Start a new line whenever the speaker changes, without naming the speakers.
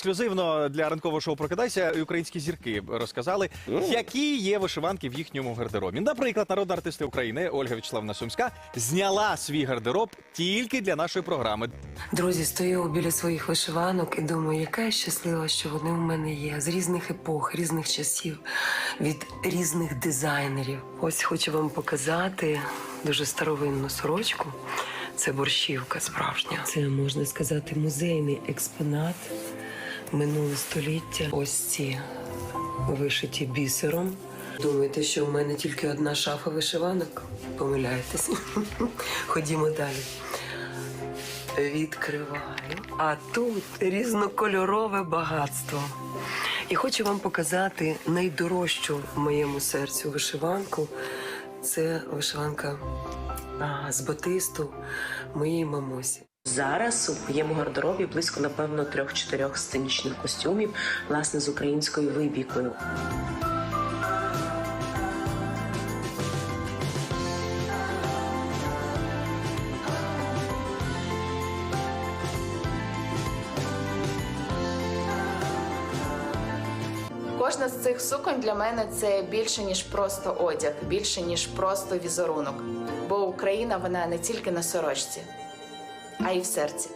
ексклюзивно для ранкового шоу Прокидайся і українські зірки розказали, які є вишиванки в їхньому гардеробі. Наприклад, народна артистка України Ольга Вячеславна Сумська зняла свій гардероб тільки для нашої програми.
Друзі, стою біля своїх вишиванок і думаю, яка я щаслива, що вони у мене є з різних епох, різних часів, від різних дизайнерів. Ось хочу вам показати дуже старовинну сорочку. Це борщівка справжня. Це можна сказати музейний експонат минуле століття. Ось ці вишиті бісером. Думаєте, що в мене тільки одна шафа вишиванок? Помиляєтесь. Ходімо далі. Відкриваю. А тут різнокольорове багатство. І хочу вам показати найдорожчу в моєму серцю вишиванку. Це вишиванка з батисту моєї мамусі.
Зараз у моєму гардеробі близько, напевно, трьох-чотирьох сценічних костюмів, власне, з українською вибійкою.
Кожна з цих суконь для мене це більше ніж просто одяг, більше ніж просто візерунок. Бо Україна вона не тільки на сорочці, а й в серці.